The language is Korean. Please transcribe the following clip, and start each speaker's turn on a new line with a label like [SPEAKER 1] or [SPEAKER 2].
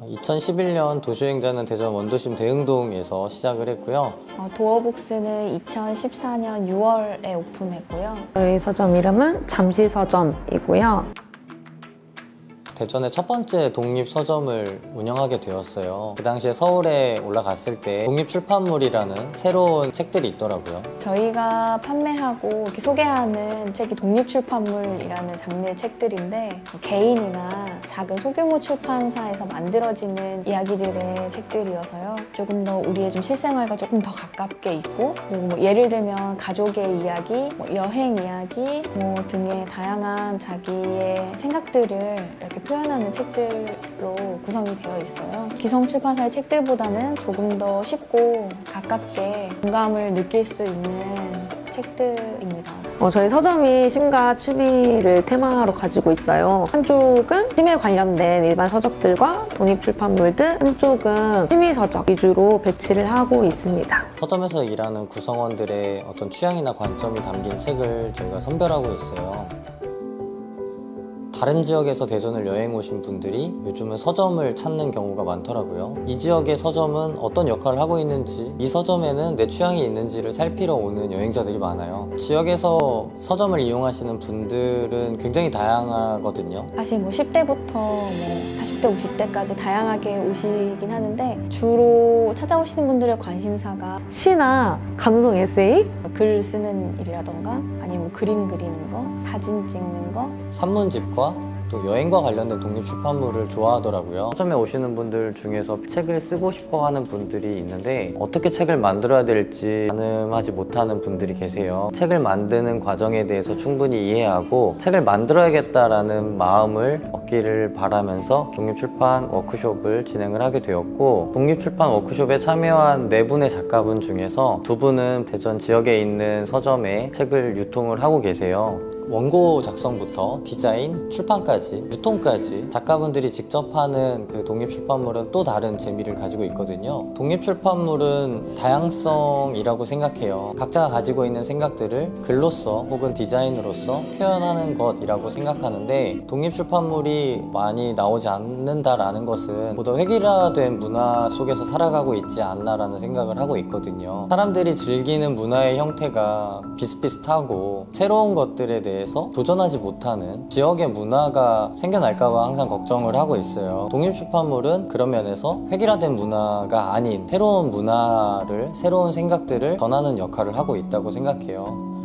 [SPEAKER 1] 2011년 도시여행자는 대전 원도심 대흥동에서 시작을 했고요.
[SPEAKER 2] 어, 도어북스는 2014년 6월에 오픈했고요.
[SPEAKER 3] 저희 서점 이름은 잠시 서점이고요.
[SPEAKER 1] 대전의 첫 번째 독립 서점을 운영하게 되었어요. 그 당시에 서울에 올라갔을 때 독립 출판물이라는 새로운 책들이 있더라고요.
[SPEAKER 2] 저희가 판매하고 이렇게 소개하는 책이 독립 출판물이라는 장르의 책들인데 뭐 개인이나 작은 소규모 출판사에서 만들어지는 이야기들의 책들이어서요. 조금 더 우리의 좀 실생활과 조금 더 가깝게 있고 그리고 뭐 예를 들면 가족의 이야기, 뭐 여행 이야기 뭐 등의 다양한 자기의 생각들을 이렇게 표현하는 책들로 구성이 되어 있어요. 기성 출판사의 책들보다는 조금 더 쉽고 가깝게 공감을 느낄 수 있는 책들입니다.
[SPEAKER 3] 어, 저희 서점이 심과 취미를 테마로 가지고 있어요. 한쪽은 취미에 관련된 일반 서적들과 독립 출판물들, 한쪽은 취미 서적 위주로 배치를 하고 있습니다.
[SPEAKER 1] 서점에서 일하는 구성원들의 어떤 취향이나 관점이 담긴 책을 저희가 선별하고 있어요. 다른 지역에서 대전을 여행 오신 분들이 요즘은 서점을 찾는 경우가 많더라고요. 이 지역의 서점은 어떤 역할을 하고 있는지, 이 서점에는 내 취향이 있는지를 살피러 오는 여행자들이 많아요. 지역에서 서점을 이용하시는 분들은 굉장히 다양하거든요.
[SPEAKER 2] 사실 뭐 10대부터 뭐 40대, 50대까지 다양하게 오시긴 하는데 주로 찾아오시는 분들의 관심사가
[SPEAKER 3] 시나 감성 에세이,
[SPEAKER 2] 글 쓰는 일이라던가 아니면 뭐 그림 그리는 거, 사진 찍는 거
[SPEAKER 1] 산문집과 또 여행과 관련된 독립 출판물을 좋아하더라고요. 서점에 오시는 분들 중에서 책을 쓰고 싶어 하는 분들이 있는데 어떻게 책을 만들어야 될지 가늠하지 못하는 분들이 계세요. 책을 만드는 과정에 대해서 충분히 이해하고 책을 만들어야겠다라는 마음을 얻기를 바라면서 독립 출판 워크숍을 진행을 하게 되었고 독립 출판 워크숍에 참여한 네 분의 작가분 중에서 두 분은 대전 지역에 있는 서점에 책을 유통을 하고 계세요. 원고 작성부터 디자인, 출판까지, 유통까지 작가분들이 직접 하는 그 독립 출판물은 또 다른 재미를 가지고 있거든요. 독립 출판물은 다양성이라고 생각해요. 각자가 가지고 있는 생각들을 글로써 혹은 디자인으로서 표현하는 것이라고 생각하는데 독립 출판물이 많이 나오지 않는다라는 것은 보다 획일화된 문화 속에서 살아가고 있지 않나라는 생각을 하고 있거든요. 사람들이 즐기는 문화의 형태가 비슷비슷하고 새로운 것들에 대해서 도전하지 못하는 지역의 문화 가 생겨날까봐 항상 걱정을 하고 있어요. 독립 출판물은 그런 면에서 획일화된 문화가 아닌 새로운 문화를, 새로운 생각들을 전하는 역할을 하고 있다고 생각해요.